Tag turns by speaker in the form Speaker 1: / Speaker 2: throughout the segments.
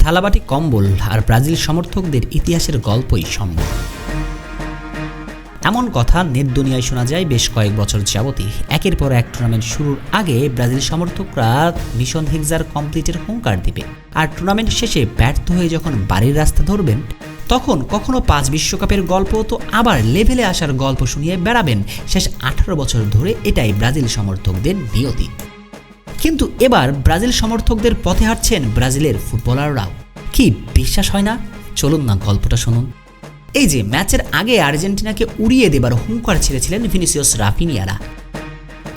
Speaker 1: থালাবাটি কম্বল আর ব্রাজিল সমর্থকদের ইতিহাসের গল্পই সম্ভব। এমন কথা নেট দুনিয়ায় শোনা যায় বেশ কয়েক বছর যাবতই। একের পর এক টুর্নামেন্ট শুরুর আগে ব্রাজিল সমর্থকরা মিশন হিগজার কমপ্লিটের হুঙ্কার দিবে। আর টুর্নামেন্ট শেষে ব্যর্থ হয়ে যখন বাড়ির রাস্তা ধরবেন, তখন কখনো পাঁচ বিশ্বকাপের গল্প তো আবার লেভেলে আসার গল্প শুনিয়ে বেড়াবেন। শেষ আঠারো বছর ধরে এটাই ব্রাজিল সমর্থকদের নিয়তি। কিন্তু এবার ব্রাজিল সমর্থকদের পথে হাঁটছেন ব্রাজিলের ফুটবলাররাও কি বিশ্বাস হয় না? চলুন না গল্পটা শুনুন। এই যে ম্যাচের আগে আর্জেন্টিনাকে উড়িয়ে দেবার হুঙ্কার ছেড়েছিলেন ভিনিসিয়াস রাফিনিয়ারা।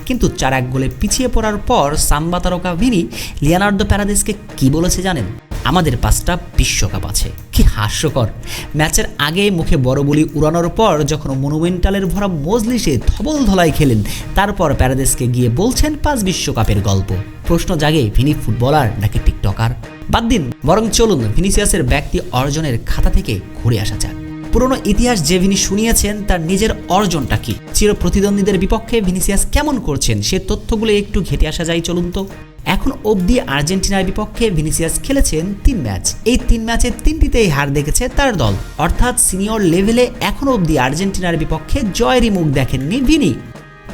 Speaker 1: কিন্তু চার এক গোলে পিছিয়ে পড়ার পর সাম্বা তারকা ভিনি লিয়ানার্দো প্যারাদেসকে কি বলেছে জানেন? আমাদের পাঁচটা বিশ্বকাপ আছে। কি হাস্যকর। ম্যাচের আগে মুখে বড় বলি উড়ানোর পর যখন মনুমেন্টালের ভরা মজলিসে ধবল ধলাই খেলেন, তারপর প্যারাদেসকে গিয়ে বলছেন পাঁচ বিশ্বকাপের গল্প। প্রশ্ন জাগে, ভিনি ফুটবলার নাকি টিকটকার? বাদ দিন, বরং চলুন, ভিনিসিয়াসের ব্যক্তি অর্জনের খাতা থেকে ঘুরে আসা যাক। পুরনো ইতিহাস যে ভিনি শুনিয়েছেন, তার নিজের অর্জনটা কি? চির প্রতিদ্বন্দ্বীদের বিপক্ষে ভিনিসিয়াস কেমন করছেন, সে তথ্যগুলো একটু ঘেটে আসা যায় চলুন তো। এখন অবধি আর্জেন্টিনার বিপক্ষে ভিনিসিয়াস খেলেছেন তিন ম্যাচ। এই তিন ম্যাচে তিনটিতেই হার দেখেছে তার দল। অর্থাৎ সিনিয়র লেভেলে এখন অবধি আর্জেন্টিনার বিপক্ষে জয়েরই মুখ দেখেননি ভিনি।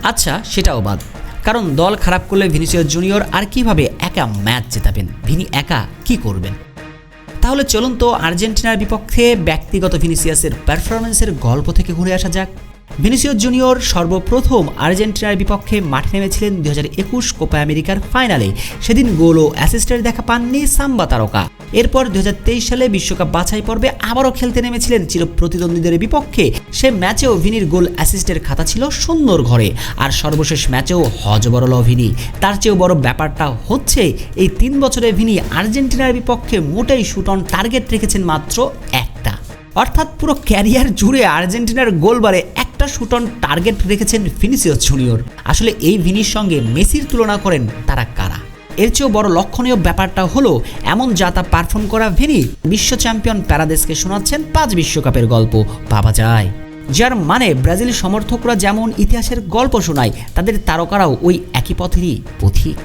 Speaker 1: আচ্ছা সেটাও বাদ। কারণ দল খারাপ করলে ভিনিসিয়াস জুনিয়র আর কীভাবে একা ম্যাচ জেতাবেন? ভিনি একা কি করবেন? তাহলে চলুন তো আর্জেন্টিনার বিপক্ষে ব্যক্তিগত ভিনিসিয়াসের পারফরমেন্সের গল্প থেকে ঘুরে আসা যাক। ভিনিসিয়াস জুনিয়র সর্বপ্রথম আর্জেন্টিনার বিপক্ষে মাঠে নেমেছিলেন দুই হাজার একুশ কোপা আমেরিকার ফাইনালে। সেদিন গোল ও অ্যাসিস্টের দেখা পাননি সাম্বা তারকা। এরপর দুই সালে বিশ্বকাপ বাছাই পর্বে আবারও খেলতে নেমেছিলেন চির প্রতিদ্বন্দ্বীদের বিপক্ষে। সে ম্যাচেও ভিনির গোল অ্যাসিস্টের খাতা ছিল সুন্দর ঘরে। আর সর্বশেষ ম্যাচেও হজবরল ভিনি তার চেয়েও বড় ব্যাপারটা হচ্ছে, এই তিন বছরে ভিনি আর্জেন্টিনার বিপক্ষে মোটেই শুট অন টার্গেট রেখেছেন মাত্র একটা। অর্থাৎ পুরো ক্যারিয়ার জুড়ে আর্জেন্টিনার গোলবারে একটা শুট অন টার্গেট রেখেছেন ফিনিসিয়াস জুনিয়র। আসলে এই ভিনির সঙ্গে মেসির তুলনা করেন তারা কারা? এর চেয়েও বড় লক্ষণীয় ব্যাপারটা হলো, এমন যাতা পারফর্ম করা ভিনি বিশ্ব চ্যাম্পিয়ন প্যারাদেশকে শোনাচ্ছেন পাঁচ বিশ্বকাপের গল্প। ভাবা যায়। যার মানে ব্রাজিল সমর্থকরা যেমন ইতিহাসের গল্প শোনায়, তাদের তারকারাও ওই একই পথেরই পথিক।